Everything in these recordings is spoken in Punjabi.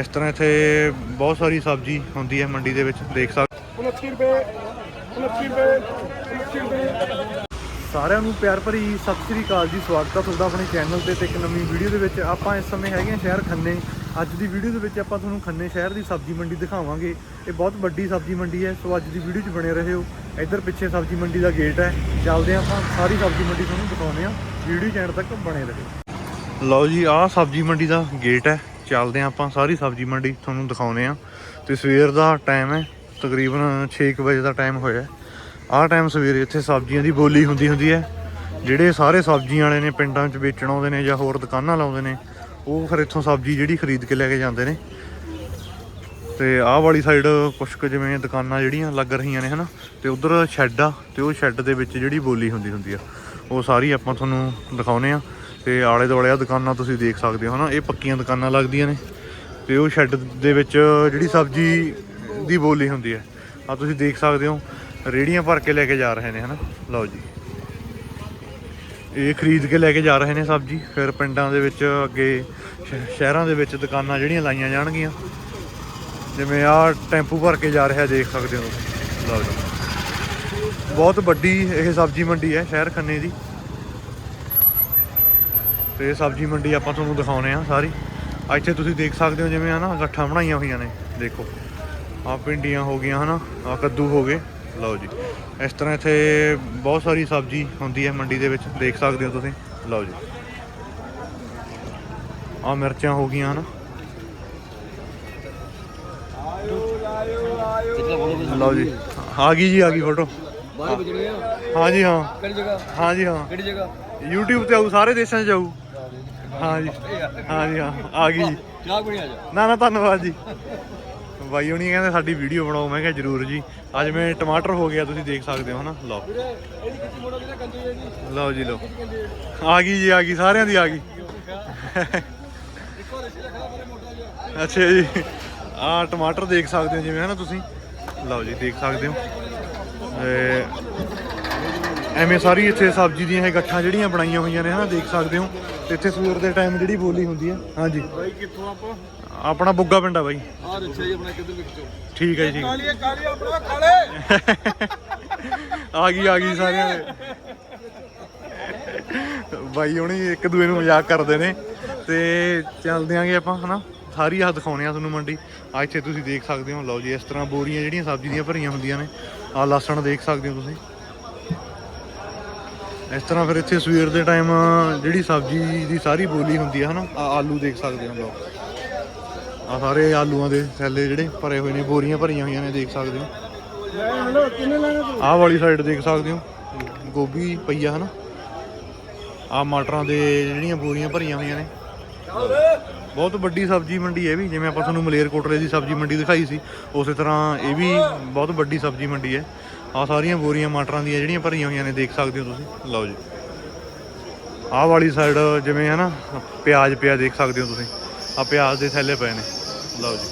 ਇਸ ਤਰ੍ਹਾਂ ਇੱਥੇ ਬਹੁਤ ਸਾਰੀ ਸਬਜ਼ੀ ਹੁੰਦੀ ਹੈ ਮੰਡੀ ਦੇ ਵਿੱਚ, ਦੇਖ ਸਕਦੇ 29 ਰੁਪਏ 29 ਰੁਪਏ 29 ਰੁਪਏ ਸਾਰਿਆਂ ਨੂੰ ਪਿਆਰ ਭਰੀ ਸਤਿ ਸ੍ਰੀ ਅਕਾਲ ਜੀ, ਸਵਾਗਤ ਹੈ ਤੁਹਾਡਾ ਆਪਣੇ ਚੈਨਲ ਤੇ ਤੇ ਇੱਕ ਨਵੀਂ ਵੀਡੀਓ ਦੇ ਵਿੱਚ। ਆਪਾਂ ਇਸ ਸਮੇਂ ਹੈਗੇ ਹਾਂ ਸ਼ਹਿਰ ਖੰਨੇ। ਅੱਜ ਦੀ ਵੀਡੀਓ ਦੇ ਵਿੱਚ ਆਪਾਂ ਤੁਹਾਨੂੰ ਖੰਨੇ ਸ਼ਹਿਰ ਦੀ ਸਬਜ਼ੀ ਮੰਡੀ ਦਿਖਾਵਾਂਗੇ। ਇਹ ਬਹੁਤ ਵੱਡੀ ਸਬਜ਼ੀ ਮੰਡੀ ਹੈ, ਸੋ ਅੱਜ ਦੀ ਵੀਡੀਓ 'ਚ ਬਣੇ ਰਹੋ। ਇੱਧਰ ਪਿੱਛੇ ਸਬਜ਼ੀ ਮੰਡੀ ਦਾ ਗੇਟ ਹੈ। ਚੱਲਦੇ ਹਾਂ ਆਪਾਂ, ਸਾਰੀ ਸਬਜ਼ੀ ਮੰਡੀ ਤੁਹਾਨੂੰ ਦਿਖਾਉਂਦੇ ਹਾਂ। ਵੀਡੀਓ ਚੈਨਲ ਤੱਕ ਬਣੇ ਰਹੋ। ਲਓ ਜੀ, ਆਹ ਸਬਜ਼ੀ ਮੰਡੀ ਦਾ ਗੇਟ ਹੈ। ਚੱਲਦੇ ਹਾਂ ਆਪਾਂ, ਸਾਰੀ ਸਬਜ਼ੀ ਮੰਡੀ ਤੁਹਾਨੂੰ ਦਿਖਾਉਂਦੇ ਹਾਂ। ਤੇ ਸਵੇਰ ਦਾ ਟਾਈਮ ਹੈ, ਤਕਰੀਬਨ 6 ਵਜੇ ਦਾ ਟਾਈਮ ਹੋਇਆ ਆਹ ਟਾਈਮ ਸਵੇਰੇ ਇੱਥੇ ਸਬਜ਼ੀਆਂ ਦੀ ਬੋਲੀ ਹੁੰਦੀ ਹੁੰਦੀ ਹੈ, ਜਿਹੜੇ ਸਾਰੇ ਸਬਜ਼ੀਆਂ ਵਾਲੇ ਨੇ ਪਿੰਡਾਂ 'ਚ ਵੇਚਣ ਆਉਂਦੇ ਨੇ ਜਾਂ ਹੋਰ ਦੁਕਾਨਾਂ ਲਾਉਂਦੇ ਨੇ, ਉਹ ਫਿਰ ਇੱਥੋਂ ਸਬਜ਼ੀ ਜਿਹੜੀ ਖਰੀਦ ਕੇ ਲੈ ਕੇ ਜਾਂਦੇ ਨੇ। ਤੇ ਆਹ ਵਾਲੀ ਸਾਈਡ ਕੁਛ ਕੁ ਜਿਵੇਂ ਦੁਕਾਨਾਂ ਜਿਹੜੀਆਂ ਲੱਗ ਰਹੀਆਂ ਨੇ, ਹਨਾ, ਤੇ ਉਧਰ ਸ਼ੈੱਡ ਆ, ਤੇ ਉਹ ਸ਼ੈੱਡ ਦੇ ਵਿੱਚ ਜਿਹੜੀ ਬੋਲੀ ਹੁੰਦੀ ਹੁੰਦੀ ਆ, ਉਹ ਸਾਰੀ ਆਪਾਂ ਤੁਹਾਨੂੰ ਦਿਖਾਉਨੇ ਆ ਤੇ ਆਲੇ ਦੁਆਲੇ ਆ ਦੁਕਾਨਾਂ ਤੁਸੀਂ ਦੇਖ ਸਕਦੇ ਹੋ ਹਨਾ, ਇਹ ਪੱਕੀਆਂ ਦੁਕਾਨਾਂ ਲੱਗਦੀਆਂ ਨੇ ਤੇ ਉਹ ਸ਼ੈੱਡ ਦੇ ਵਿੱਚ ਜਿਹੜੀ ਸਬਜ਼ੀ ਦੀ ਬੋਲੀ ਹੁੰਦੀ ਹੈ, ਆ ਤੁਸੀਂ ਦੇਖ ਸਕਦੇ ਹੋ ਰੇੜੀਆਂ ਭਰ ਕੇ ਲੈ ਕੇ ਜਾ ਰਹੇ ਨੇ ਹਨਾ, ਲਓ ਜੀ। ਇਹ ਖਰੀਦ ਕੇ ਲੈ ਕੇ ਜਾ ਰਹੇ ਨੇ ਸਬਜ਼ੀ, ਫਿਰ ਪਿੰਡਾਂ ਦੇ ਵਿੱਚ ਅੱਗੇ ਸ਼- ਸ਼ਹਿਰਾਂ ਦੇ ਵਿੱਚ ਦੁਕਾਨਾਂ ਜਿਹੜੀਆਂ ਲਾਈਆਂ ਜਾਣਗੀਆਂ। ਜਿਵੇਂ ਆਹ ਟੈਂਪੂ ਭਰ ਕੇ ਜਾ ਰਿਹਾ, ਦੇਖ ਸਕਦੇ ਹੋ। ਤੁਸੀਂ। ਲਓ ਜੀ। ਬਹੁਤ ਵੱਡੀ ਇਹ ਸਬਜ਼ੀ ਮੰਡੀ ਹੈ, ਸ਼ਹਿਰ ਖੰਨੇ ਦੀ। ਤੇ ਇਹ ਸਬਜ਼ੀ ਮੰਡੀ ਆਪਾਂ ਤੁਹਾਨੂੰ ਦਿਖਾਉਨੇ ਆ ਸਾਰੀ। ਇੱਥੇ ਤੁਸੀਂ ਦੇਖ ਸਕਦੇ ਹੋ ਜਿਵੇਂ ਆ ਨਾ ਗੱਠਾਂ ਬਣਾਈਆਂ ਹੋਈਆਂ ਨੇ ਦੇਖੋ। ਆ ਪਿੰਡੀਆਂ ਹੋ ਗਈਆਂ ਹਨਾ ਆ ਕੱਦੂ ਹੋ ਗਏ। ਲਓ ਜੀ ਇਸ ਤਰ੍ਹਾਂ ਇੱਥੇ ਬਹੁਤ ਸਾਰੀ ਸਬਜ਼ੀ ਹੁੰਦੀ ਹੈ ਮੰਡੀ ਦੇ ਵਿੱਚ ਦੇਖ ਸਕਦੇ ਹੋ ਤੁਸੀਂ। ਲਓ ਜੀ। ਆ ਮਿਰਚਾਂ ਹੋ ਗਈਆਂ ਹਨਾ। ਲਓ ਜੀ ਆ ਗਈ ਜੀ ਆ ਗਈ ਫੋਟੋ ਬਾਹਰ ਬਜਣੇ ਆ। ਹਾਂ ਜੀ ਹਾਂ। ਕਿਹੜੀ ਜਗ੍ਹਾ? ਹਾਂ ਜੀ ਹਾਂ। ਕਿਹੜੀ ਜਗ੍ਹਾ? YouTube ਤੇ ਆਊ ਸਾਰੇ ਦੇਸ਼ਾਂ 'ਚ ਜਾਊ ਹਾਂ ਜੀ ਹਾਂ ਜੀ ਹਾਂ ਆ ਗਈ। ਜੀ ਚਾਹ ਪੀਣੀ ਆ ਜਾ। ਨਾ ਨਾ ਧੰਨਵਾਦ ਜੀ। ਬਾਈ ਹੁਣੀ ਕਹਿੰਦੇ ਸਾਡੀ ਵੀਡੀਓ ਬਣਾਓ। ਮੈਂ ਕਿਹਾ ਜਰੂਰ ਜੀ। ਅੱਜ ਮੈਂ ਟਮਾਟਰ ਹੋ ਗਿਆ ਤੁਸੀਂ ਦੇਖ ਸਕਦੇ ਹੋ ਹਨਾ? ਲਓ। ਲਓ ਜੀ ਲਓ। ਆ ਗਈ ਜੀ ਆ ਗਈ ਸਾਰਿਆਂ ਦੀ ਆ ਗਈ। ਅੱਛਾ ਜੀ। ਆ ਟਮਾਟਰ ਦੇਖ ਸਕਦੇ ਹੋ ਜਿਵੇਂ ਹਨਾ ਤੁਸੀਂ? ਲਓ ਜੀ ਦੇਖ ਸਕਦੇ ਹੋ। ਐਵੇਂ ਸਾਰੀ ਇੱਥੇ ਸਬਜ਼ੀ ਦੀਆਂ ਇਹ ਗੱਠਾਂ ਜਿਹੜੀਆਂ ਬਣਾਈਆਂ ਹੋਈਆਂ ਨੇ ਹਨਾ ਦੇਖ ਸਕਦੇ ਹੋ। ਤੇ ਇੱਥੇ ਸੂਰ ਦੇ ਟਾਈਮ ਜਿਹੜੀ ਬੋਲੀ ਹੁੰਦੀ ਆ। ਹਾਂਜੀ। ਬਾਈ ਕਿੱਥੋਂ ਆਪਾਂ ਆਪਣਾ ਬੁੱਗਾ ਪਿੰਡ ਆ ਬਾਈ। ਆਹ ਰਿਕਸ਼ਾ ਜੀ ਆਪਣਾ ਕਿੱਧਰ ਵਿੱਚੋਂ ਠੀਕ ਹੈ ਜੀ, ਠੀਕ ਹੈ। ਆਪਣਾ ਕਾਲੇ ਆ ਗਈ ਆ ਗਈ ਸਾਰਿਆਂ ਦੇ। ਬਾਈ ਹੁਣੀ ਇੱਕ ਦੂਏ ਨੂੰ ਮਜ਼ਾਕ ਕਰਦੇ ਨੇ। ਤੇ ਚੱਲਦੇ ਆਂਗੇ ਆਪਾਂ, ਹਨਾ? ਸਾਰੀ ਆ ਦਿਖਾਉਣੇ ਆ ਤੁਹਾਨੂੰ ਮੰਡੀ। ਆ ਇੱਥੇ ਤੁਸੀਂ ਦੇਖ ਸਕਦੇ ਹੋ। ਲਓ ਜੀ, ਇਸ ਤਰ੍ਹਾਂ ਬੋਰੀਆਂ ਜਿਹੜੀਆਂ ਸਬਜ਼ੀ ਦੀਆਂ ਭਰੀਆਂ ਹੁੰਦੀਆਂ ਨੇ। ਆ ਲਸਣ ਦੇਖ ਸਕਦੇ ਹੋ ਤੁਸੀਂ। ਇਸ ਤਰ੍ਹਾਂ ਫਿਰ ਇੱਥੇ ਸਵੇਰ ਦੇ ਟਾਈਮ ਜਿਹੜੀ ਸਬਜ਼ੀ ਦੀ ਸਾਰੀ ਬੋਲੀ ਹੁੰਦੀ ਆ ਹਨਾ, ਆ ਆਲੂ ਦੇਖ ਸਕਦੇ ਹੋ ਲਓ ਆ ਸਾਰੇ ਆਲੂਆਂ ਦੇ ਥੈਲੇ ਜਿਹੜੇ ਭਰੇ ਹੋਏ ਨੇ, ਬੋਰੀਆਂ ਭਰੀਆਂ ਹੋਈਆਂ ਨੇ, ਦੇਖ ਸਕਦੇ ਹੋ। ਆਹ ਵਾਲੀ ਸਾਈਡ ਦੇਖ ਸਕਦੇ ਹੋ, ਗੋਭੀ ਪਈ ਆ ਹਨਾ। ਆ ਮਟਰਾਂ ਦੇ ਜਿਹੜੀਆਂ ਬੋਰੀਆਂ ਭਰੀਆਂ ਹੋਈਆਂ ਨੇ। ਬਹੁਤ ਵੱਡੀ ਸਬਜ਼ੀ ਮੰਡੀ ਹੈ ਵੀ, ਜਿਵੇਂ ਆਪਾਂ ਤੁਹਾਨੂੰ ਮਲੇਰਕੋਟਲੇ ਦੀ ਸਬਜ਼ੀ ਮੰਡੀ ਦਿਖਾਈ ਸੀ, ਉਸੇ ਤਰ੍ਹਾਂ ਇਹ ਵੀ ਬਹੁਤ ਵੱਡੀ ਸਬਜ਼ੀ ਮੰਡੀ ਹੈ। ਆ ਸਾਰੀਆਂ ਬੋਰੀਆਂ ਮਟਰਾਂ ਦੀਆਂ ਜਿਹੜੀਆਂ ਭਰੀਆਂ ਹੋਈਆਂ ਨੇ, ਦੇਖ ਸਕਦੇ ਹੋ ਤੁਸੀਂ। ਲਓ ਜੀ। ਆਹ ਵਾਲੀ ਸਾਈਡ ਜਿਵੇਂ ਹੈ ਨਾ ਪਿਆਜ਼ ਪਿਆ ਦੇਖ ਸਕਦੇ ਹੋ ਤੁਸੀਂ। ਆ ਪਿਆਜ਼ ਦੇ ਥੈਲੇ ਪਏ ਨੇ। ਲਓ ਜੀ।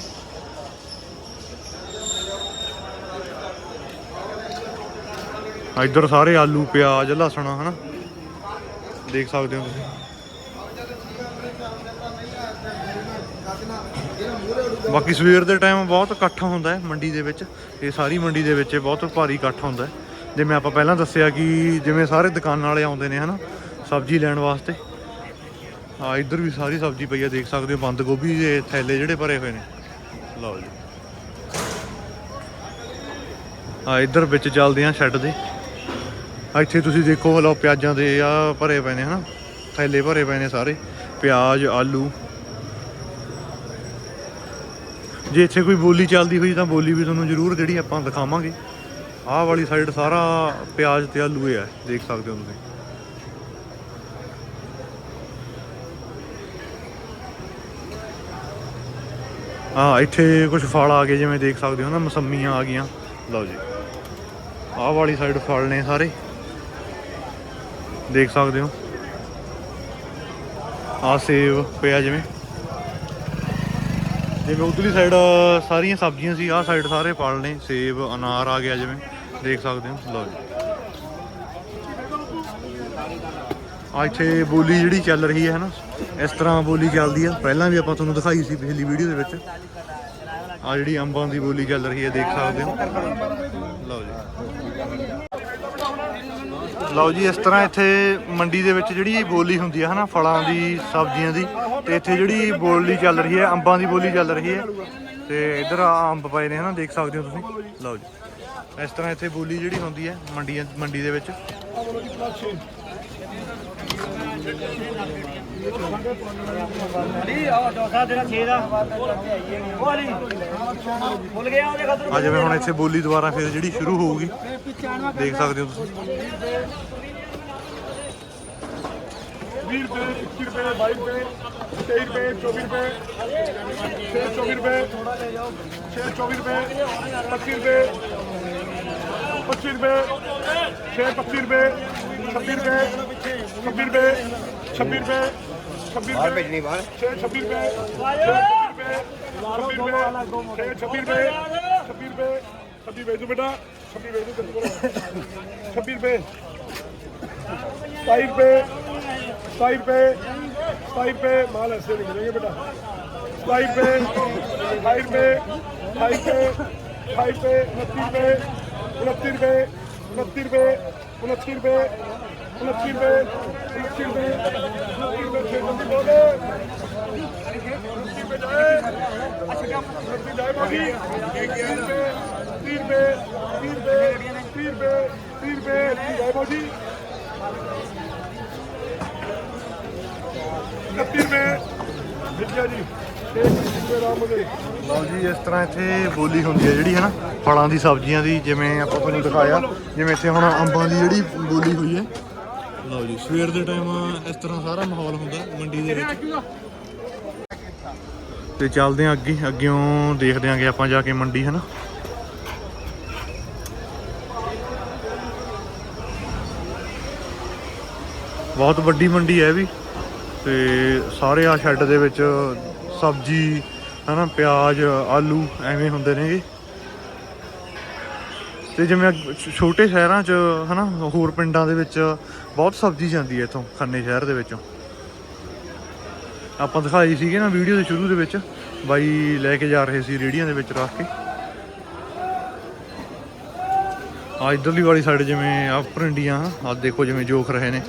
ਇੱਧਰ ਸਾਰੇ ਆਲੂ, ਪਿਆਜ਼, ਲਸਣ, ਹਨਾ। ਦੇਖ ਸਕਦੇ ਹੋ ਤੁਸੀਂ। ਬਾਕੀ ਸਵੇਰ ਦੇ ਟਾਈਮ ਬਹੁਤ ਇਕੱਠ ਹੁੰਦਾ ਹੈ ਮੰਡੀ ਦੇ ਵਿੱਚ। ਇਹ ਸਾਰੀ ਮੰਡੀ ਦੇ ਵਿੱਚ ਬਹੁਤ ਭਾਰੀ ਇਕੱਠ ਹੁੰਦਾ ਹੈ। ਜਿਵੇਂ ਆਪਾਂ ਪਹਿਲਾਂ ਦੱਸਿਆ ਕਿ ਜਿਵੇਂ ਸਾਰੇ ਦੁਕਾਨਾਂ ਵਾਲੇ ਆਉਂਦੇ ਨੇ ਹਨਾ, ਸਬਜ਼ੀ ਲੈਣ ਵਾਸਤੇ ਆ ਇੱਧਰ ਵੀ ਸਾਰੀ ਸਬਜ਼ੀ ਪਈ ਆ ਦੇਖ ਸਕਦੇ ਹੋ, ਬੰਦ ਗੋਭੀ ਦੇ ਥੈਲੇ ਜਿਹੜੇ ਭਰੇ ਹੋਏ ਨੇ। ਲਓ ਜੀ। ਆ ਇੱਧਰ ਵਿੱਚ ਚੱਲਦੇ ਆ ਸ਼ੈੱਡ ਦੇ। ਇੱਥੇ ਤੁਸੀਂ ਦੇਖੋ, ਲਓ ਪਿਆਜ਼ਾਂ ਦੇ ਆ ਭਰੇ ਪਏ ਨੇ ਹਨਾ, ਥੈਲੇ ਭਰੇ ਪਏ ਨੇ ਸਾਰੇ। ਪਿਆਜ਼, ਆਲੂ ਜੇ ਇੱਥੇ ਕੋਈ ਬੋਲੀ ਚੱਲਦੀ ਹੋਈ ਤਾਂ ਬੋਲੀ ਵੀ ਤੁਹਾਨੂੰ ਜ਼ਰੂਰ ਜਿਹੜੀ ਆਪਾਂ ਦਿਖਾਵਾਂਗੇ। ਆਹ ਵਾਲੀ ਸਾਈਡ ਸਾਰਾ ਪਿਆਜ਼ ਤੇ ਆਲੂ ਹੈ ਦੇਖ ਸਕਦੇ ਹੋ ਤੁਸੀਂ। ਆ ਇੱਥੇ ਕੁਝ ਫਲ ਆ ਗਏ ਜਿਵੇਂ ਦੇਖ ਸਕਦੇ ਹੋ ਨਾ, ਮਸੰਮੀਆਂ ਆ ਗਈਆਂ। ਲਓ ਜੀ। ਆਹ ਵਾਲੀ ਸਾਈਡ ਫਲ ਨੇ ਸਾਰੇ। ਦੇਖ ਸਕਦੇ ਹੋ। ਆ ਸੇਬ ਪਿਆ ਜਿਵੇਂ। ਜਿਵੇਂ ਉਧਰਲੀ ਸਾਈਡ ਸਾਰੀਆਂ ਸਬਜ਼ੀਆਂ ਸੀ, ਆਹ ਸਾਈਡ ਸਾਰੇ ਫਲ ਨੇ, ਸੇਬ, ਅਨਾਰ ਆ ਗਿਆ ਜਿਵੇਂ, ਦੇਖ ਸਕਦੇ ਹੋ, ਲਓ ਜੀ। ਆ ਇੱਥੇ ਬੋਲੀ ਜਿਹੜੀ ਚੱਲ ਰਹੀ ਹੈ ਹਨਾ ਇਸ ਤਰ੍ਹਾਂ ਬੋਲੀ ਚੱਲਦੀ ਆ। ਪਹਿਲਾਂ ਵੀ ਆਪਾਂ ਤੁਹਾਨੂੰ ਦਿਖਾਈ ਸੀ ਪਿਛਲੀ ਵੀਡੀਓ ਦੇ ਵਿੱਚ। ਆ ਜਿਹੜੀ ਅੰਬਾਂ ਦੀ ਬੋਲੀ ਚੱਲ ਰਹੀ ਹੈ, ਦੇਖ ਸਕਦੇ ਹੋ। ਲਓ ਜੀ। ਲਓ ਜੀ, ਇਸ ਤਰ੍ਹਾਂ ਇੱਥੇ ਮੰਡੀ ਦੇ ਵਿੱਚ ਜਿਹੜੀ ਬੋਲੀ ਹੁੰਦੀ ਹੈ ਹਨਾ, ਫਲਾਂ ਦੀ, ਸਬਜ਼ੀਆਂ ਦੀ ਤੇ ਇੱਥੇ ਜਿਹੜੀ ਬੋਲੀ ਚੱਲ ਰਹੀ ਹੈ, ਅੰਬਾਂ ਦੀ ਬੋਲੀ ਚੱਲ ਰਹੀ ਹੈ ਤੇ ਇੱਧਰ ਅੰਬ ਪਏ ਨੇ ਹਨਾ, ਦੇਖ ਸਕਦੇ ਹੋ ਤੁਸੀਂ। ਲਓ ਜੀ। ਇਸ ਤਰ੍ਹਾਂ ਇੱਥੇ ਬੋਲੀ ਜਿਹੜੀ ਹੁੰਦੀ ਹੈ ਮੰਡੀਆਂ ਮੰਡੀ ਦੇ ਵਿੱਚ। ਅਲੀ ਆਹ ਚੌਥਾ ਤੇਰਾ 6 ਦਾ ਉਹ ਅਲੀ ਭੁੱਲ ਗਿਆ ਉਹਦੇ ਖਾਤਰ ਆ ਜਿਵੇਂ ਹੁਣ ਇੱਥੇ ਬੋਲੀ ਦੁਬਾਰਾ ਫਿਰ ਜਿਹੜੀ ਸ਼ੁਰੂ ਹੋਊਗੀ। ਦੇਖ ਸਕਦੇ ਹੋ ਤੁਸੀਂ। 20 ਰੁਪਏ 21 ਰੁਪਏ 22 ਰੁਪਏ 23 ਰੁਪਏ 24 ਰੁਪਏ 6 24 ਰੁਪਏ 6 24 ਰੁਪਏ 25 ਰੁਪਏ 25 ਰੁਪਏ 6 25 ਰੁਪਏ 26 ਰੁਪਏ 26 ਰੁਪਏ 26 ਰੁਪਏ 26 ਰੁਪਏ ਭੇਜਣੀ ਬਾਹਰ 6 26 ਰੁਪਏ 26 ਰੁਪਏ 26 ਰੁਪਏ 26 ਰੁਪਏ 26 ਰੁਪਏ 26 ਵੇਚ ਦੋ ਬੇਟਾ 26 ਵੇਚ सताई पे सताई पे, माल ऐसे निकलेंगे बेटा। सताई पे अठाई पे अठाई पे अठाई पे, उनतीस पे उनतीस पे उनतीस पे उनतीस पे उनतीस पे उनतीस पे उनतीस पे छः सौ बोले उनतीस पे जाए, उनतीस जाए बाकी। तीन पे तीन पे तीन पे तीन पे तीन पे जाए बाकी। 31 ਰੁਪਏ ਵਿਦਿਆ ਜੀ ਲਓ ਜੀ, ਇਸ ਤਰ੍ਹਾਂ ਇੱਥੇ ਬੋਲੀ ਹੁੰਦੀ ਹੈ ਜਿਹੜੀ, ਹੈ ਨਾ, ਫਲਾਂ ਦੀ, ਸਬਜ਼ੀਆਂ ਦੀ, ਜਿਵੇਂ ਆਪਾਂ ਤੁਹਾਨੂੰ ਦਿਖਾਇਆ, ਜਿਵੇਂ ਇੱਥੇ ਹੁਣ ਅੰਬਾਂ ਦੀ ਜਿਹੜੀ ਬੋਲੀ ਹੋਈ ਹੈ। ਲਓ ਜੀ, ਸਵੇਰ ਦੇ ਟਾਈਮ ਇਸ ਤਰ੍ਹਾਂ ਸਾਰਾ ਮਾਹੌਲ ਹੁੰਦਾ ਮੰਡੀ ਦੇ ਵਿੱਚ। ਤੇ ਚੱਲਦੇ ਆਂ ਅੱਗੇ, ਅੱਗਿਓਂ ਦੇਖਦੇ ਆਂਗੇ ਆਪਾਂ ਜਾ ਕੇ ਮੰਡੀ, ਹੈ ਨਾ। ਬਹੁਤ ਵੱਡੀ ਮੰਡੀ ਹੈ ਵੀ। ਤੇ ਸਾਰੇ ਆ ਸ਼ੈੱਡ ਦੇ ਵਿੱਚ ਸਬਜ਼ੀ, ਹਨਾ, ਪਿਆਜ਼, ਆਲੂ ਐਵੇਂ ਹੁੰਦੇ ਨੇਗੇ। ਤੇ ਜਿਵੇਂ ਅੱਗ- ਛੋਟੇ ਸ਼ਹਿਰਾਂ 'ਚ, ਹਨਾ, ਹੋਰ ਪਿੰਡਾਂ ਦੇ ਵਿੱਚ ਬਹੁਤ ਸਬਜ਼ੀ ਜਾਂਦੀ ਹੈ ਇੱਥੋਂ, ਖੰਨੇ ਸ਼ਹਿਰ ਦੇ ਵਿੱਚੋਂ। ਆਪਾਂ ਦਿਖਾਈ ਸੀਗੇ ਨਾ ਵੀਡੀਓ ਦੇ ਸ਼ੁਰੂ ਦੇ ਵਿੱਚ, ਬਾਈ ਲੈ ਕੇ ਜਾ ਰਹੇ ਸੀ ਰੇੜੀਆਂ ਦੇ ਵਿੱਚ ਰੱਖ ਕੇ। ਆ ਇਧਰਲੀ ਵਾਲੀ ਸਾਈਡ ਜਿਵੇਂ ਆ ਪਰਿੰਡੀਆਂ ਆ ਦੇਖੋ ਜਿਵੇਂ ਜੋਖ ਰਹੇ ਨੇ।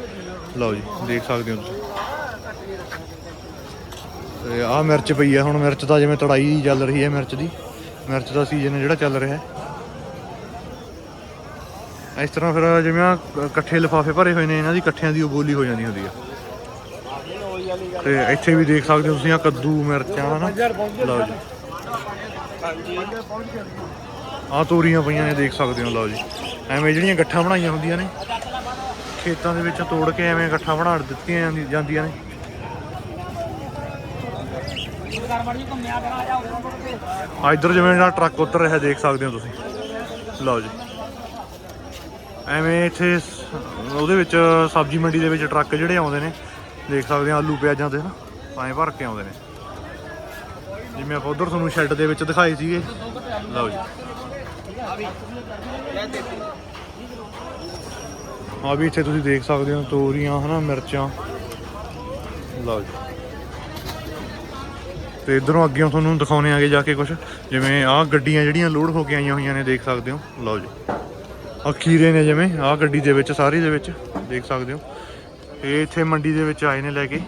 ਲਓ ਜੀ, ਦੇਖ ਸਕਦੇ ਹੋ ਤੁਸੀਂ। ਤੇ ਆਹ ਮਿਰਚ ਪਈ ਆ, ਹੁਣ ਮਿਰਚ ਦਾ ਜਿਵੇਂ ਤੜਾਈ ਚੱਲ ਰਹੀ ਹੈ ਮਿਰਚ ਦੀ। ਮਿਰਚ ਦਾ ਸੀਜ਼ਨ ਜਿਹੜਾ ਚੱਲ ਰਿਹਾ ਹੈ। ਇਸ ਤਰ੍ਹਾਂ ਫਿਰ ਜਿਵੇਂ ਆ ਇਕੱਠੇ ਲਿਫਾਫੇ ਭਰੇ ਹੋਏ ਨੇ, ਇਹਨਾਂ ਦੀ ਇਕੱਠਿਆਂ ਦੀ ਉਹ ਬੋਲੀ ਹੋ ਜਾਂਦੀ ਹੁੰਦੀ ਆ। ਤੇ ਇੱਥੇ ਵੀ ਦੇਖ ਸਕਦੇ ਹੋ ਤੁਸੀਂ ਆ ਕੱਦੂ, ਮਿਰਚਾਂ, ਹਨਾ? ਲਓ ਜੀ। ਆ ਤੋਰੀਆਂ ਪਈਆਂ ਨੇ, ਦੇਖ ਸਕਦੇ ਹੋ, ਲਓ ਜੀ। ਐਵੇਂ ਜਿਹੜੀਆਂ ਗੱਠਾਂ ਬਣਾਈਆਂ ਹੁੰਦੀਆਂ ਨੇ, ਖੇਤਾਂ ਦੇ ਵਿੱਚ ਤੋੜ ਕੇ ਐਵੇਂ ਗੱਠਾਂ ਬਣਾ ਦਿੱਤੀਆਂ ਜਾਂਦੀ- ਜਾਂਦੀਆਂ ਨੇ। ਆ ਇੱਧਰ ਜਿਵੇਂ ਜਿਹੜਾ ਟਰੱਕ ਉਤਰ ਰਿਹਾ, ਦੇਖ ਸਕਦੇ ਹੋ ਤੁਸੀਂ। ਲਓ ਜੀ। ਐਵੇਂ ਇੱਥੇ ਉਹਦੇ ਵਿੱਚ ਸਬਜ਼ੀ ਮੰਡੀ ਦੇ ਵਿੱਚ ਟਰੱਕ ਜਿਹੜੇ ਆਉਂਦੇ ਨੇ, ਦੇਖ ਸਕਦੇ ਆ ਆਲੂ ਪਿਆਜ਼ਾਂ ਦੇ ਨਾ ਪਾਏ ਭਰ ਕੇ ਆਉਂਦੇ ਨੇ। ਜਿਵੇਂ ਆਪਾਂ ਉਧਰ ਤੁਹਾਨੂੰ ਸ਼ੈੱਡ ਦੇ ਵਿੱਚ ਦਿਖਾਏ ਸੀਗੇ। ਲਓ ਜੀ। ਆ ਵੀ ਇੱਥੇ ਤੁਸੀਂ ਦੇਖ ਸਕਦੇ ਹੋ, ਤੋਰੀਆਂ, ਹਨਾ, ਮਿਰਚਾਂ। ਲਓ ਜੀ। ਤੇ ਇਧਰੋਂ ਅੱਗੇ ਤੁਹਾਨੂੰ ਦਿਖਾਉਣੇ ਆਗੇ ਜਾ ਕੇ ਕੁਝ ਜਿਵੇਂ ਆਹ ਗੱਡੀਆਂ ਜਿਹੜੀਆਂ ਲੋਡ ਹੋ ਕੇ ਆਈਆਂ ਹੋਈਆਂ ਨੇ, ਦੇਖ ਸਕਦੇ ਹੋ। ਲਓ ਜੀ। ਆਹ ਖੀਰੇ ਨੇ ਜਿਵੇਂ, ਆਹ ਗੱਡੀ ਦੇ ਵਿੱਚ, ਸਾਰੀ ਦੇ ਵਿੱਚ, ਦੇਖ ਸਕਦੇ ਹੋ। ਇਹ ਇੱਥੇ ਮੰਡੀ ਦੇ ਵਿੱਚ ਆਏ ਨੇ ਲੈ ਕੇ।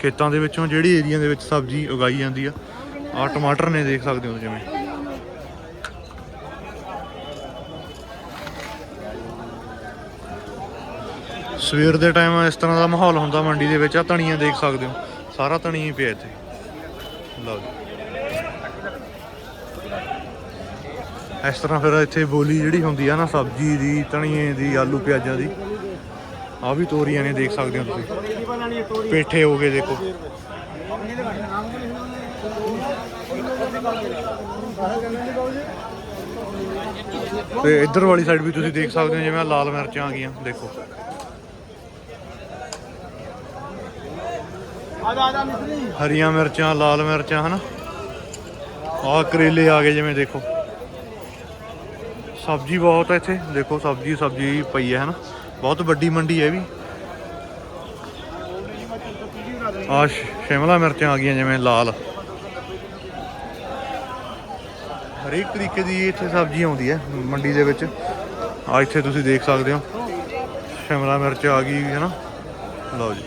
ਖੇਤਾਂ ਦੇ ਵਿੱਚੋਂ ਜਿਹੜੀ ਏਰੀਆ ਦੇ ਵਿੱਚ ਸਬਜ਼ੀ ਉਗਾਈ ਜਾਂਦੀ ਆ, ਆਹ ਟਮਾਟਰ ਨੇ, ਦੇਖ ਸਕਦੇ ਹੋ ਜਿਵੇਂ। ਸਵੇਰ ਦੇ ਟਾਈਮ ਇਸ ਤਰ੍ਹਾਂ ਦਾ ਮਾਹੌਲ ਹੁੰਦਾ ਮੰਡੀ ਦੇ ਵਿੱਚ ਆ ਧਨੀਆ ਦੇਖ ਸਕਦੇ ਹੋ। ਸਾਰਾ ਧਨੀਆ ਹੀ ਪਿਆ ਇੱਥੇ। ਲਓ ਇਸ ਤਰ੍ਹਾਂ ਫਿਰ ਇੱਥੇ ਬੋਲੀ ਜਿਹੜੀ ਹੁੰਦੀ ਆ ਨਾ, ਸਬਜ਼ੀ ਦੀ, ਧਨੀਏ ਦੀ, ਆਲੂ ਪਿਆਜ਼ਾਂ ਦੀ ਆ ਵੀ ਤੋਰੀਆਂ ਨੇ, ਦੇਖ ਸਕਦੇ ਹੋ ਤੁਸੀਂ। ਪੇਠੇ ਹੋ ਗਏ, ਦੇਖੋ। ਤੇ ਇੱਧਰ ਵਾਲੀ ਸਾਈਡ ਵੀ ਤੁਸੀਂ ਦੇਖ ਸਕਦੇ ਹੋ, ਜਿਵੇਂ ਲਾਲ ਮਿਰਚਾਂ ਆ ਗਈਆਂ, ਦੇਖੋ। ਹਰੀਆਂ ਮਿਰਚਾਂ, ਲਾਲ ਮਿਰਚਾਂ, ਹਨਾ? ਆਹ ਕਰੇਲੇ ਆ ਗਏ ਜਿਵੇਂ ਦੇਖੋ। ਸਬਜ਼ੀ ਬਹੁਤ ਹੈ ਇੱਥੇ। ਦੇਖੋ, ਸਬਜ਼ੀ ਸਬਜ਼ੀ ਪਈ ਹੈ ਹਨਾ? ਬਹੁਤ ਵੱਡੀ ਮੰਡੀ ਹੈ ਵੀ। ਆ ਸ਼ਿਮਲਾ ਮਿਰਚਾਂ ਆ ਗਈਆਂ ਜਿਵੇਂ ਲਾਲ। ਹਰੇਕ ਤਰੀਕੇ ਦੀ ਇੱਥੇ ਸਬਜ਼ੀ ਆਉਂਦੀ ਹੈ ਮੰਡੀ ਦੇ ਵਿੱਚ। ਆ ਇੱਥੇ ਤੁਸੀਂ ਦੇਖ ਸਕਦੇ ਹੋ। ਸ਼ਿਮਲਾ ਮਿਰਚ ਆ ਗਈ ਹੈ ਨਾ ਲਓ ਜੀ।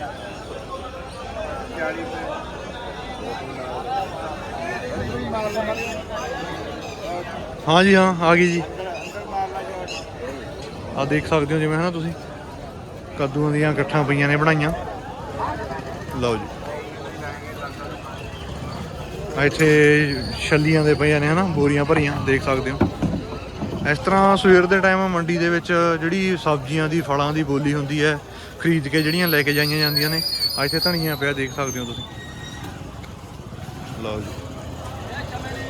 ਹਾਂ ਜੀ, ਹਾਂ, ਆ ਗਈ ਜੀ। ਆ ਦੇਖ ਸਕਦੇ ਹੋ ਜਿਵੇਂ ਹੈ ਤੁਸੀਂ? ਕੱਦੂਆਂ ਦੀਆਂ ਗੱਠਾਂ ਪਈਆਂ ਨੇ ਬਣਾਈਆਂ। ਲਓ ਜੀ। ਇੱਥੇ ਛੱਲੀਆਂ ਦੇ ਪਈਆਂ ਨੇ, ਹਨਾ? ਬੋਰੀਆਂ ਭਰੀਆਂ, ਦੇਖ ਸਕਦੇ ਹੋ। ਇਸ ਤਰ੍ਹਾਂ ਸਵੇਰ ਦੇ ਟਾਈਮ ਮੰਡੀ ਦੇ ਵਿੱਚ ਜਿਹੜੀ ਸਬਜ਼ੀਆਂ ਦੀ, ਫਲਾਂ ਦੀ ਬੋਲੀ ਹੁੰਦੀ ਹੈ, ਖਰੀਦ ਕੇ ਜਿਹੜੀਆਂ ਲੈ ਕੇ ਜਾਈਆਂ ਜਾਂਦੀਆਂ ਨੇ। ਆ ਇੱਥੇ ਧਨੀਆ ਪਿਆ, ਦੇਖ ਸਕਦੇ ਹੋ ਤੁਸੀਂ। ਲਓ ਜੀ।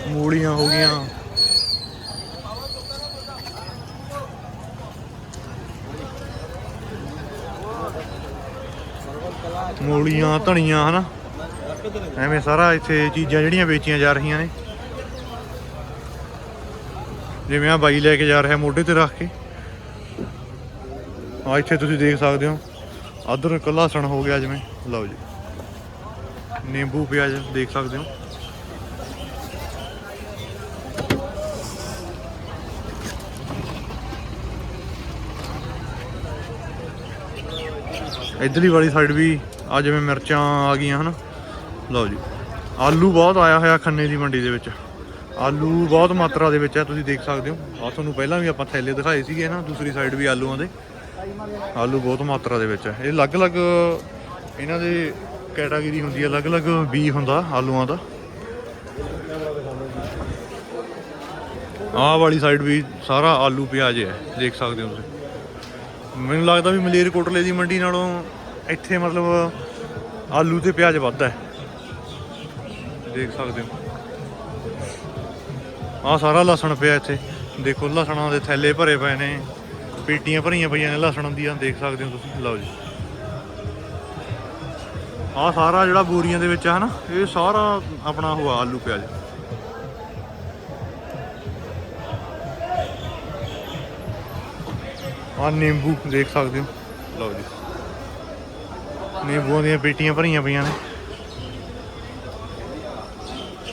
ਮੂਲੀਆਂ ਹੋ ਗਈਆਂ। ਮੂਲੀਆਂ, ਧਨੀਆ, ਹਨਾ? ਐਵੇਂ ਸਾਰਾ ਇੱਥੇ ਚੀਜ਼ਾਂ ਜਿਹੜੀਆਂ ਵੇਚੀਆਂ ਜਾ ਰਹੀਆਂ ਨੇ। ਜਿਵੇਂ ਆ ਬਾਈ ਲੈ ਕੇ ਜਾ ਰਿਹਾ ਮੋਢੇ ਤੇ ਰੱਖ ਕੇ। ਆ ਇੱਥੇ ਤੁਸੀਂ ਦੇਖ ਸਕਦੇ ਹੋ। ਅਦਰ ਲਸਣ ਹੋ ਗਿਆ ਜਿਵੇਂ। ਲਓ ਜੀ। ਨਿੰਬੂ, ਪਿਆਜ਼ ਦੇਖ ਸਕਦੇ ਹੋ। ਇਧਰਲੀ ਵਾਲੀ ਸਾਈਡ ਵੀ ਆ ਜਿਵੇਂ ਮਿਰਚਾਂ ਆ ਗਈਆਂ, ਹਨ। ਲਓ ਜੀ। ਆਲੂ ਬਹੁਤ ਆਇਆ ਹੋਇਆ ਖੰਨੇ ਦੀ ਮੰਡੀ ਦੇ ਵਿੱਚ। ਆਲੂ ਬਹੁਤ ਮਾਤਰਾ ਦੇ ਵਿੱਚ ਹੈ ਤੁਸੀਂ ਦੇਖ ਸਕਦੇ ਹੋ। ਆ ਤੁਹਾਨੂੰ ਪਹਿਲਾਂ ਵੀ ਆਪਾਂ ਥੈਲੇ ਦਿਖਾਏ ਸੀਗੇ ਨਾ ਦੂਸਰੀ ਸਾਈਡ ਵੀ ਆਲੂਆਂ ਦੇ। ਆਲੂ ਬਹੁਤ ਮਾਤਰਾ ਦੇ ਵਿੱਚ ਹੈ ਇਹ ਅਲੱਗ-ਅਲੱਗ ਇਹਨਾਂ ਦੇ ਕੈਟਾਗਰੀ ਹੁੰਦੀ ਹੈ ਅਲੱਗ-ਅਲੱਗ ਬੀ ਹੁੰਦਾ ਆਲੂਆਂ ਦਾ। ਆਹ ਵਾਲੀ ਸਾਈਡ ਵੀ ਸਾਰਾ ਆਲੂ ਪਿਆਜ਼ ਹੈ ਦੇਖ ਸਕਦੇ ਹੋ ਤੁਸੀਂ। ਮੈਨੂੰ ਲੱਗਦਾ ਵੀ ਮਲੇਰਕੋਟਲੇ ਦੀ ਮੰਡੀ ਨਾਲੋਂ ਇੱਥੇ ਮਤਲਬ ਆਲੂ ਤੇ ਪਿਆਜ਼ ਵੱਧ ਹੈ ਦੇਖ ਸਕਦੇ ਹੋ। ਆਹ ਸਾਰਾ ਲਸਣ ਪਿਆ ਇੱਥੇ। ਦੇਖੋ ਲਸਣਾਂ ਦੇ ਥੈਲੇ ਭਰੇ ਪਏ ਨੇ। ਪੇਟੀਆਂ ਭਰੀਆਂ ਪਈਆਂ ਨੇ, ਲਸਣ ਦੀਆਂ ਦੇਖ ਸਕਦੇ ਹੋ ਤੁਸੀਂ। ਲਓ ਜੀ। ਆਹ ਸਾਰਾ ਜਿਹੜਾ ਬੋਰੀਆਂ ਦੇ ਵਿੱਚ ਹੈ ਨਾ ਇਹ ਸਾਰਾ ਆਪਣਾ ਉਹ ਆਲੂ ਪਿਆ ਜੀ ਆ ਨਿੰਬੂ, ਦੇਖ ਸਕਦੇ ਹੋ। ਲਓ ਜੀ। ਨਿੰਬੂਆਂ ਦੀਆਂ ਪੇਟੀਆਂ ਭਰੀਆਂ ਪਈਆਂ ਨੇ।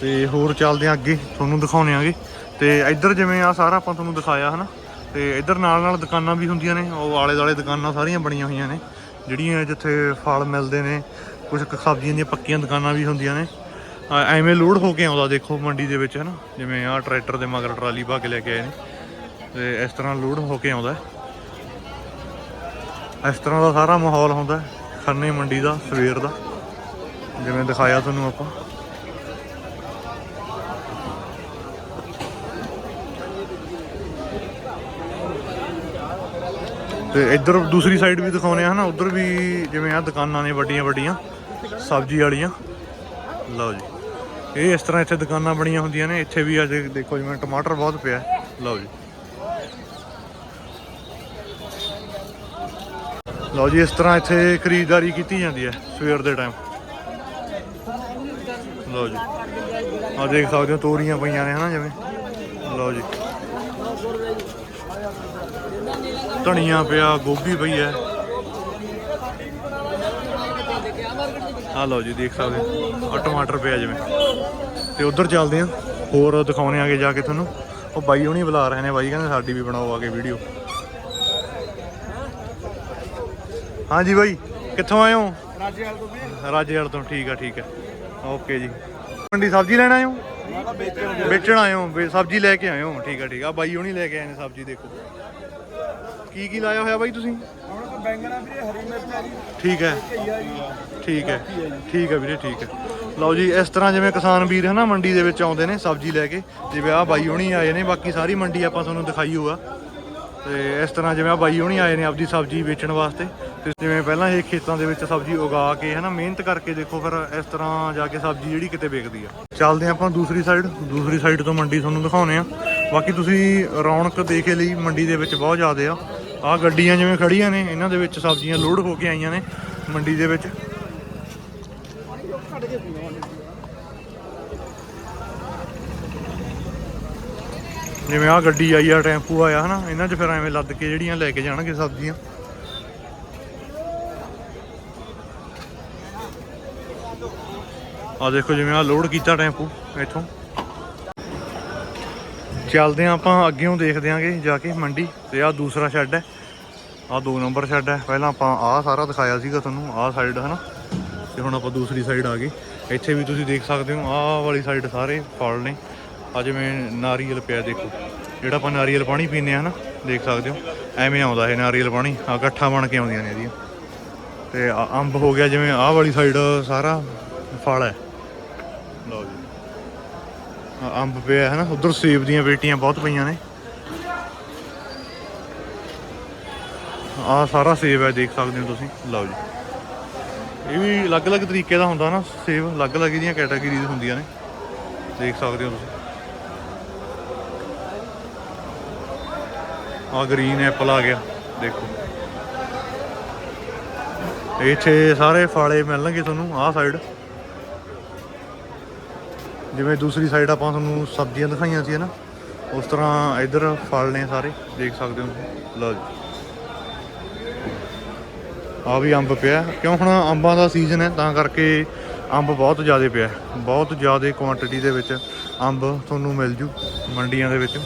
ਤੇ ਹੋਰ ਚੱਲਦੇ ਆ ਅੱਗੇ, ਤੁਹਾਨੂੰ ਦਿਖਾਉਣੇ ਆਗੇ ਤੇ ਇੱਧਰ ਜਿਵੇਂ ਆ ਸਾਰਾ ਆਪਾਂ ਤੁਹਾਨੂੰ ਦਿਖਾਇਆ ਹਨਾ। ਤੇ ਇੱਧਰ ਨਾਲ ਨਾਲ ਦੁਕਾਨਾਂ ਵੀ ਹੁੰਦੀਆਂ ਨੇ, ਉਹ ਆਲੇ ਦਾਲੇ ਦੁਕਾਨਾਂ ਸਾਰੀਆਂ ਬਣੀਆਂ ਹੋਈਆਂ ਨੇ, ਜਿਹੜੀਆਂ ਜਿੱਥੇ ਫਲ ਮਿਲਦੇ ਨੇ ਕੁਝ ਸਬਜ਼ੀਆਂ ਦੀਆਂ ਪੱਕੀਆਂ ਦੁਕਾਨਾਂ ਵੀ ਹੁੰਦੀਆਂ ਨੇ। ਐਵੇਂ ਲੋਡ ਹੋ ਕੇ ਆਉਂਦਾ ਦੇਖੋ ਮੰਡੀ ਦੇ ਵਿੱਚ, ਹਨਾ? ਜਿਵੇਂ ਆਹ ਟਰੈਕਟਰ ਦੇ ਮਗਰ ਟਰਾਲੀ ਪਾ ਕੇ ਲੈ ਕੇ ਆਏ ਨੇ। ਤੇ ਇਸ ਤਰ੍ਹਾਂ ਲੋਡ ਹੋ ਕੇ ਆਉਂਦਾ। ਇਸ ਤਰ੍ਹਾਂ ਦਾ ਸਾਰਾ ਮਾਹੌਲ ਹੁੰਦਾ, ਖੰਨੇ ਮੰਡੀ ਦਾ, ਸਵੇਰ ਦਾ। ਜਿਵੇਂ ਦਿਖਾਇਆ ਤੁਹਾਨੂੰ ਆਪਾਂ। ਤੇ ਇੱਧਰ ਦੂਸਰੀ ਸਾਈਡ ਵੀ ਦਿਖਾਉਣੇ ਆ ਹਨਾ, ਉਧਰ ਵੀ ਜਿਵੇਂ ਆ ਦੁਕਾਨਾਂ ਨੇ ਵੱਡੀਆਂ ਵੱਡੀਆਂ, ਸਬਜ਼ੀ ਵਾਲੀਆਂ। ਲਓ ਜੀ, ਇਹ ਇਸ ਤਰ੍ਹਾਂ ਇੱਥੇ ਦੁਕਾਨਾਂ ਬਣੀਆਂ ਹੁੰਦੀਆਂ ਨੇ, ਇੱਥੇ ਵੀ ਅੱਜ ਦੇਖੋ ਜਿਵੇਂ ਟਮਾਟਰ ਬਹੁਤ ਪਿਆ, ਲਓ ਜੀ। ਲਓ ਜੀ, ਇਸ ਤਰ੍ਹਾਂ ਇੱਥੇ ਖਰੀਦਦਾਰੀ ਕੀਤੀ ਜਾਂਦੀ ਹੈ, ਸਵੇਰ ਦੇ ਟਾਈਮ ਲਓ ਜੀ ਆ ਦੇਖ ਸਕਦੇ ਹੋ ਤੋਰੀਆਂ ਪਈਆਂ ਨੇ ਹਨਾ ਜਿਵੇਂ। ਲਓ ਜੀ। ਧਨੀਆ ਪਿਆ ਗੋਭੀ ਪਈ ਹੈ। ਆ ਲਓ ਜੀ ਦੇਖ ਸਕਦੇ ਆ ਟਮਾਟਰ ਪਿਆ ਜਿਵੇਂ। ਤੇ ਉਧਰ ਚੱਲਦੇ ਆ ਹੋਰ ਦਿਖਾਉਣੇ ਆਗੇ ਜਾ ਕੇ ਤੁਹਾਨੂੰ। ਉਹ ਬਾਈ ਹੁਣੀ ਬੁਲਾ ਰਹੇ ਨੇ। ਬਾਈ ਕਹਿੰਦੇ ਸਾਡੀ ਵੀ ਬਣਾਓ ਆ ਕੇ ਵੀਡੀਓ। ਹਾਂਜੀ ਬਾਈ ਕਿੱਥੋਂ ਆਏ ਹੋ? ਰਾਜੇਵਾਲ ਤੋਂ। ਵੀ ਰਾਜੇਵਾਲ ਤੋਂ ਠੀਕ ਆ ਠੀਕ ਆ। ਓਕੇ ਜੀ। ਮੰਡੀ ਸਬਜ਼ੀ ਲੈਣ ਆਏ ਹੋ? ਵੇਚਣ ਆਏ ਹੋ। ਸਬਜ਼ੀ ਲੈ ਕੇ ਆਏ ਹੋ। ਠੀਕ ਆ ਠੀਕ ਆ। ਬਾਈ ਹੁਣੀ ਲੈ ਕੇ ਆਏ ਨੇ ਸਬਜ਼ੀ ਦੇਖੋ। ਕੀ ਕੀ ਲਾਇਆ ਹੋਇਆ ਬਾਈ ਤੁਸੀਂ? ਹੁਣ ਤਾਂ ਬੈਂਗਣਾ ਵੀਰੇ ਹਰੀ ਮਿਰਚ ਆ ਜੀ ਠੀਕ ਹੈ। ਘਈਆ ਜੀ। ਠੀਕ ਹੈ। ਠੀਕ ਹੈ ਵੀਰੇ ਠੀਕ ਹੈ। ਲਓ ਜੀ ਇਸ ਤਰ੍ਹਾਂ ਜਿਵੇਂ ਕਿਸਾਨ ਵੀਰ ਹੈ ਨਾ ਮੰਡੀ ਦੇ ਵਿੱਚ ਆਉਂਦੇ ਨੇ ਸਬਜ਼ੀ ਲੈ ਕੇ ਜਿਵੇਂ ਆ ਬਾਈ ਹੁਣੀ ਆਏ ਨੇ ਬਾਕੀ ਸਾਰੀ ਮੰਡੀ ਆਪਾਂ ਤੁਹਾਨੂੰ ਦਿਖਾਈ ਹੋਊਗਾ। ਤੇ ਇਸ ਤਰ੍ਹਾਂ ਜਿਵੇਂ ਆ ਬਾਈ ਹੁਣੀ ਆਏ ਨੇ ਆਪਦੀ ਸਬਜ਼ੀ ਵੇਚਣ ਵਾਸਤੇ ਤੇ ਜਿਵੇਂ ਪਹਿਲਾਂ ਇਹ ਖੇਤਾਂ ਦੇ ਵਿੱਚ ਸਬਜ਼ੀ ਉਗਾ ਕੇ ਹੈ ਨਾ ਮਿਹਨਤ ਕਰਕੇ ਦੇਖੋ ਫਿਰ ਇਸ ਤਰ੍ਹਾਂ ਜਾ ਕੇ ਸਬਜ਼ੀ ਜਿਹੜੀ ਕਿਤੇ ਵਿਕਦੀ ਆ। ਚੱਲਦੇ ਆਪਾਂ ਦੂਸਰੀ ਸਾਈਡ ਦੂਸਰੀ ਸਾਈਡ ਤੋਂ ਮੰਡੀ ਤੁਹਾਨੂੰ ਦਿਖਾਉਨੇ ਆ। ਬਾਕੀ ਤੁਸੀਂ ਰੌਣਕ ਦੇਖੇ ਲਈ ਮੰਡੀ ਦੇ ਵਿੱਚ ਬਹੁਤ ਜ਼ਿਆਦਾ ਆ। ਆ ਗੱਡੀਆਂ ਜਿਵੇਂ ਖੜੀਆਂ ਨੇ, ਇਹਨਾਂ ਦੇ ਵਿੱਚ ਸਬਜ਼ੀਆਂ ਲੋਡ ਹੋ ਕੇ ਆਈਆਂ ਨੇ ਮੰਡੀ ਦੇ ਵਿੱਚ। ਜਿਵੇਂ ਆ ਗੱਡੀ ਆਈ ਆ ਟੈਂਪੂ ਆਇਆ ਹਨਾ, ਇਹਨਾਂ 'ਚ ਫਿਰ ਐਵੇਂ ਲੱਦ ਕੇ ਜਿਹੜੀਆਂ ਲੈ ਕੇ ਜਾਣਗੇ ਸਬਜ਼ੀਆਂ। ਆ ਦੇਖੋ ਜਿਵੇਂ ਆ ਲੋਡ ਕੀਤਾ ਟੈਂਪੂ ਇੱਥੋਂ। ਚੱਲਦੇ ਹਾਂ ਆਪਾਂ ਅੱਗੇੋਂ ਦੇਖਦੇ ਆਂਗੇ ਜਾ ਕੇ ਮੰਡੀ, ਤੇ ਆ ਦੂਸਰਾ ਸ਼ੈੱਡ ਹੈ। ਆ ਦੋ ਨੰਬਰ ਸ਼ੈੱਡ ਹੈ। ਪਹਿਲਾਂ ਆਪਾਂ ਆਹ ਸਾਰਾ ਦਿਖਾਇਆ ਸੀਗਾ ਤੁਹਾਨੂੰ, ਆਹ ਸਾਈਡ ਹੈ ਨਾ ਤੇ ਹੁਣ ਆਪਾਂ ਦੂਸਰੀ ਸਾਈਡ ਆ ਗਏ। ਇੱਥੇ ਵੀ ਤੁਸੀਂ ਦੇਖ ਸਕਦੇ ਹੋ, ਆਹ ਵਾਲੀ ਸਾਈਡ ਸਾਰੇ ਫਲ ਨੇ। ਆ ਜਿਵੇਂ ਨਾਰੀਅਲ ਪਿਆ, ਦੇਖੋ। ਜਿਹੜਾ ਆਪਾਂ ਨਾਰੀਅਲ ਪਾਣੀ ਪੀਂਦੇ ਆ ਨਾ ਦੇਖ ਸਕਦੇ ਹੋ। ਐਵੇਂ ਆਉਂਦਾ ਇਹ ਨਾਰੀਅਲ ਪਾਣੀ। ਆ ਇਕੱਠਾ ਬਣ ਕੇ ਆਉਂਦੀਆਂ ਨੇ ਇਹਦੀਆਂ। ਤੇ ਆ- ਅੰਬ ਹੋ ਗਿਆ, ਜਿਵੇਂ ਆਹ ਵਾਲੀ ਸਾਈਡ ਸਾਰਾ ਫਲ ਹੈ। ਲਓ ਜੀ। ਅੰਬ ਪਿਆ ਹੈ ਨਾ ਉਧਰ ਸੇਬ ਦੀਆਂ ਪੇਟੀਆਂ ਬਹੁਤ ਪਈਆਂ ਨੇ। ਆ ਸਾਰਾ ਸੇਬ ਹੈ, ਦੇਖ ਸਕਦੇ ਹੋ ਤੁਸੀਂ। ਲਓ ਜੀ। ਇਹ ਵੀ ਅਲੱਗ-ਅਲੱਗ ਤਰੀਕੇ ਦਾ ਹੁੰਦਾ ਨਾ ਸੇਬ ਅਲੱਗ-ਅਲੱਗ ਇਹਦੀਆਂ ਕੈਟਾਗਰੀਜ਼ ਹੁੰਦੀਆਂ ਨੇ। ਦੇਖ ਸਕਦੇ ਹੋ ਤੁਸੀਂ। ਆ ਗ੍ਰੀਨ ਐਪਲ ਆ ਗਿਆ, ਦੇਖੋ। ਇੱਥੇ ਸਾਰੇ ਫਾਲੇ ਮਿਲਣਗੇ ਤੁਹਾਨੂੰ, ਆਹ ਸਾਈਡ ਜਿਵੇਂ ਦੂਸਰੀ ਸਾਈਡ ਆਪਾਂ ਤੁਹਾਨੂੰ ਸਬਜ਼ੀਆਂ ਦਿਖਾਈਆਂ ਸੀ ਨਾ? ਉਸ ਤਰ੍ਹਾਂ ਇੱਧਰ ਫਲ ਨੇ ਸਾਰੇ, ਦੇਖ ਸਕਦੇ ਹੋ ਤੁਸੀਂ। ਲਓ ਜੀ। ਆ ਵੀ ਅੰਬ ਪਿਆ। ਕਿਉਂ ਹੁਣ ਅੰਬਾਂ ਦਾ ਸੀਜ਼ਨ ਹੈ, ਤਾਂ ਕਰਕੇ ਅੰਬ ਬਹੁਤ ਜ਼ਿਆਦਾ ਪਿਆ। ਬਹੁਤ ਜ਼ਿਆਦਾ ਕੁਆਂਟੀਟੀ ਦੇ ਵਿੱਚ ਅੰਬ ਤੁਹਾਨੂੰ ਮਿਲ ਜੂ ਮੰਡੀਆਂ ਦੇ ਵਿੱਚ।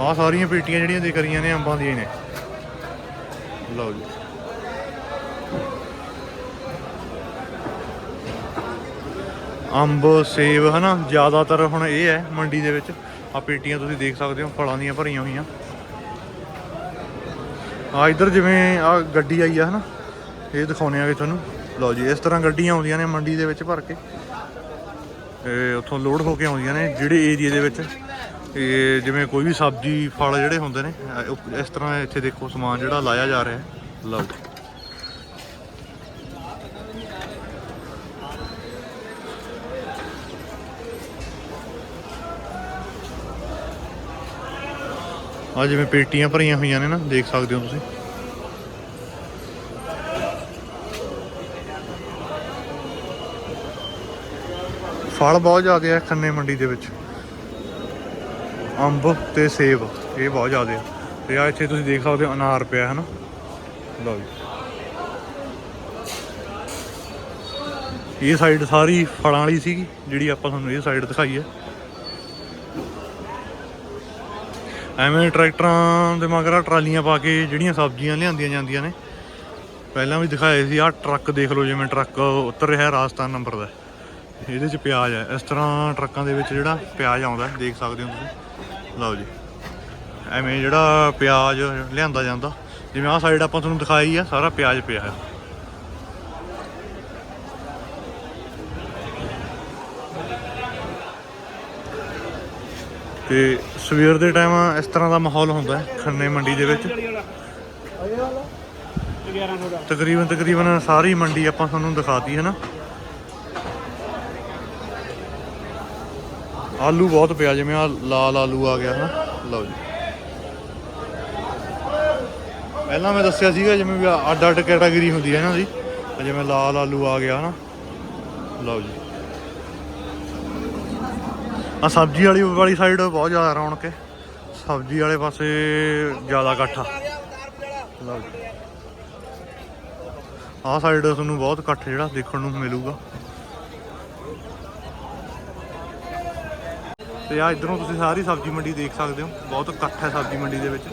ਆਹ ਸਾਰੀਆਂ ਪੇਟੀਆਂ ਜਿਹੜੀਆਂ ਦੇਖ ਰਹੀਆਂ ਨੇ ਅੰਬਾਂ ਦੀਆਂ ਹੀ ਨੇ। ਲਓ ਜੀ। ਅੰਬ ਸੇਬ ਹਨਾ, ਜ਼ਿਆਦਾਤਰ ਹੁਣ ਇਹ ਹੈ ਮੰਡੀ ਦੇ ਵਿੱਚ। ਆ ਪੇਟੀਆਂ ਤੁਸੀਂ ਦੇਖ ਸਕਦੇ ਹੋ, ਫਲਾਂ ਦੀਆਂ ਭਰੀਆਂ ਹੋਈਆਂ। ਆ ਇੱਧਰ ਜਿਵੇਂ ਆ ਗੱਡੀ ਆਈ ਆ, ਹਨਾ? ਇਹ ਦਿਖਾਉਣੇ ਆਗੇ ਤੁਹਾਨੂੰ। ਲਓ ਜੀ, ਇਸ ਤਰ੍ਹਾਂ ਗੱਡੀਆਂ ਆਉਂਦੀਆਂ ਨੇ ਮੰਡੀ ਦੇ ਵਿੱਚ ਭਰ ਕੇ। ਇਹ ਉੱਥੋਂ ਲੋਡ ਹੋ ਕੇ ਆਉਂਦੀਆਂ ਨੇ ਜਿਹੜੇ ਏਰੀਆ ਦੇ ਵਿੱਚ। ਇਹ ਜਿਵੇਂ ਕੋਈ ਵੀ ਸਬਜ਼ੀ, ਫਲ ਜਿਹੜੇ ਹੁੰਦੇ ਨੇ ਇਸ ਤਰ੍ਹਾਂ ਇੱਥੇ ਦੇਖੋ ਸਮਾਨ ਜਿਹੜਾ ਲਾਇਆ ਜਾ ਰਿਹਾ। ਹੈ ਲਓ ਆ ਜਿਵੇਂ ਪੇਟੀਆਂ ਭਰੀਆਂ ਹੋਈਆਂ ਨੇ ਨਾ, ਦੇਖ ਸਕਦੇ ਹੋ ਤੁਸੀਂ। ਫਲ ਬਹੁਤ ਜ਼ਿਆਦਾ ਹੈ ਖੰਨੇ ਮੰਡੀ ਦੇ ਵਿੱਚ। ਅੰਬ ਤੇ ਸੇਬ, ਇਹ ਬਹੁਤ ਜ਼ਿਆਦਾ ਆ। ਤੇ ਆ ਇੱਥੇ ਤੁਸੀਂ ਦੇਖ ਸਕਦੇ ਹੋ ਅਨਾਰ ਪਿਆ ਹੈ ਨਾ ਲਓ ਜੀ। ਇਹ ਸਾਈਡ ਸਾਰੀ ਫਲਾਂ ਵਾਲੀ ਸੀਗੀ, ਜਿਹੜੀ ਆਪਾਂ ਤੁਹਾਨੂੰ ਇਹ ਸਾਈਡ ਦਿਖਾਈ ਹੈ। ਐਵੇਂ ਟਰੈਕਟਰਾਂ ਦੇ ਮਗਰ ਟਰਾਲੀਆਂ ਪਾ ਕੇ ਜਿਹੜੀਆਂ ਸਬਜ਼ੀਆਂ ਲਿਆਂਦੀਆਂ ਜਾਂਦੀਆਂ ਨੇ। ਪਹਿਲਾਂ ਵੀ ਦਿਖਾਏ ਸੀ, ਆਹ ਟਰੱਕ ਦੇਖ ਲਓ ਜਿਵੇਂ ਟਰੱਕ ਉਤਰ ਰਿਹਾ ਰਾਜਸਥਾਨ ਨੰਬਰ ਦਾ। ਇਹਦੇ 'ਚ ਪਿਆਜ਼ ਹੈ ਇਸ ਤਰ੍ਹਾਂ ਟਰੱਕਾਂ ਦੇ ਵਿੱਚ ਜਿਹੜਾ ਪਿਆਜ਼ ਆਉਂਦਾ, ਦੇਖ ਸਕਦੇ ਹੋ ਤੁਸੀਂ। ਲਓ ਜੀ। ਐਵੇਂ ਜਿਹੜਾ ਪਿਆਜ਼ ਲਿਆਂਦਾ ਜਾਂਦਾ, ਜਿਵੇਂ ਆਹ ਸਾਈਡ ਆਪਾਂ ਤੁਹਾਨੂੰ ਦਿਖਾਈ ਆ, ਸਾਰਾ ਪਿਆਜ਼ ਪਿਆ ਹੈ ਤੇ ਸਵੇਰ ਦੇ ਟਾਈਮ ਇਸ ਤਰ੍ਹਾਂ ਦਾ ਮਾਹੌਲ ਹੁੰਦਾ ਹੈ, ਖੰਨੇ ਮੰਡੀ ਦੇ ਵਿੱਚ। ਤਕਰੀਬਨ ਤਕਰੀਬਨ ਸਾਰੀ ਮੰਡੀ ਆਪਾਂ ਤੁਹਾਨੂੰ ਦਿਖਾਤੀ, ਹੈ ਨਾ? ਆਲੂ ਬਹੁਤ ਪਿਆ, ਜਿਵੇਂ ਆ ਲਾਲ ਆਲੂ ਆ ਗਿਆ, ਹੈ ਨਾ? ਲਓ ਜੀ। ਪਹਿਲਾਂ ਮੈਂ ਦੱਸਿਆ ਸੀਗਾ, ਜਿਵੇਂ ਵੀ ਅੱਡ ਅੱਡ ਕੈਟਾਗਰੀ ਹੁੰਦੀ ਹੈ ਇਹਨਾਂ ਦੀ ਜਿਵੇਂ ਲਾਲ ਆਲੂ ਆ ਗਿਆ ਨਾ? ਲਓ ਜੀ। ਆ ਸਬਜ਼ੀ ਵਾਲੀ ਵਾਲੀ ਸਾਈਡ ਬਹੁਤ ਜ਼ਿਆਦਾ ਰੌਣਕ ਹੈ। ਸਬਜ਼ੀ ਵਾਲੇ ਪਾਸੇ ਜ਼ਿਆਦਾ ਇਕੱਠ ਲਓ ਜੀ। ਆਹ ਸਾਈਡ ਤੁਹਾਨੂੰ ਬਹੁਤ ਇਕੱਠ ਜਿਹੜਾ ਦੇਖਣ ਨੂੰ ਮਿਲੂਗਾ। ਤੇ ਆ ਇਧਰੋਂ ਤੁਸੀਂ ਸਾਰੀ ਸਬਜ਼ੀ ਮੰਡੀ ਦੇਖ ਸਕਦੇ ਹੋ। ਬਹੁਤ ਇਕੱਠ ਹੈ ਸਬਜ਼ੀ ਮੰਡੀ ਦੇ ਵਿੱਚ।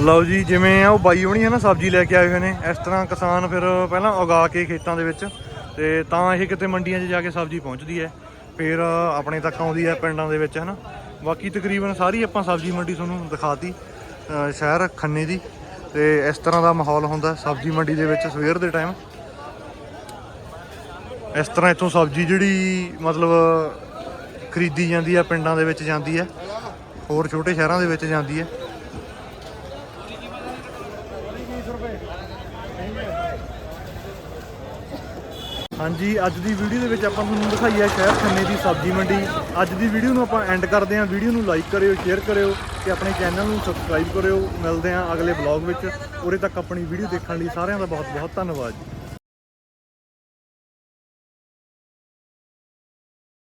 ਲਓ ਜੀ, ਜਿਵੇਂ ਆ, ਉਹ ਬਾਈ ਹੋਣੀ ਹੈ ਨਾ, ਸਬਜ਼ੀ ਲੈ ਕੇ ਆਏ ਹੋਏ ਨੇ। ਇਸ ਤਰ੍ਹਾਂ ਕਿਸਾਨ ਫਿਰ ਪਹਿਲਾਂ ਉਗਾ ਕੇ ਖੇਤਾਂ ਦੇ ਵਿੱਚ, ਤੇ ਤਾਂ ਇਹ ਕਿਤੇ ਮੰਡੀਆਂ 'ਚ ਜਾ ਕੇ ਸਬਜ਼ੀ ਪਹੁੰਚਦੀ ਹੈ। ਫਿਰ ਆਪਣੇ ਤੱਕ ਆਉਂਦੀ ਹੈ ਪਿੰਡਾਂ ਦੇ ਵਿੱਚ, ਹਨਾ। ਬਾਕੀ ਤਕਰੀਬਨ ਸਾਰੀ ਆਪਾਂ ਸਬਜ਼ੀ ਮੰਡੀ ਤੁਹਾਨੂੰ ਦਿਖਾਤੀ ਸ਼ਹਿਰ ਖੰਨੇ ਦੀ। ਤੇ ਇਸ ਤਰ੍ਹਾਂ ਦਾ ਮਾਹੌਲ ਹੁੰਦਾ ਸਬਜ਼ੀ ਮੰਡੀ ਦੇ ਵਿੱਚ ਸਵੇਰ ਦੇ ਟਾਈਮ ਇਸ ਤਰ੍ਹਾਂ ਇੱਥੋਂ ਸਬਜ਼ੀ ਜਿਹੜੀ, ਮਤਲਬ, ਖਰੀਦੀ ਜਾਂਦੀ ਹੈ, ਪਿੰਡਾਂ ਦੇ ਵਿੱਚ ਜਾਂਦੀ ਹੈ, ਹੋਰ ਛੋਟੇ ਸ਼ਹਿਰਾਂ ਦੇ ਵਿੱਚ ਜਾਂਦੀ ਹੈ। ਹਾਂਜੀ, ਅੱਜ ਦੀ ਵੀਡੀਓ ਦੇ ਵਿੱਚ ਆਪਾਂ ਤੁਹਾਨੂੰ ਦਿਖਾਈ ਹੈ ਸ਼ਹਿਰ ਖੰਨੇ ਦੀ ਸਬਜ਼ੀ ਮੰਡੀ। ਅੱਜ ਦੀ ਵੀਡੀਓ ਨੂੰ ਆਪਾਂ ਐਂਡ ਕਰਦੇ ਹਾਂ। ਵੀਡੀਓ ਨੂੰ ਲਾਈਕ ਕਰਿਓ ਸ਼ੇਅਰ ਕਰਿਓ ਤੇ ਆਪਣੇ ਚੈਨਲ ਨੂੰ ਸਬਸਕ੍ਰਾਈਬ ਕਰਿਓ। ਮਿਲਦੇ ਹਾਂ ਅਗਲੇ ਵਲੌਗ ਵਿੱਚ। ਉਰੇ ਤੱਕ ਆਪਣੀ ਵੀਡੀਓ ਦੇਖਣ ਲਈ ਸਾਰਿਆਂ ਦਾ ਬਹੁਤ ਬਹੁਤ ਧੰਨਵਾਦ। ਜੀ